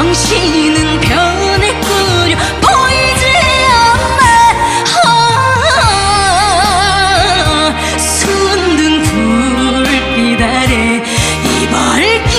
당신은 변했구려 보이지 않네. 아, 순둥 불빛 아래 이벌기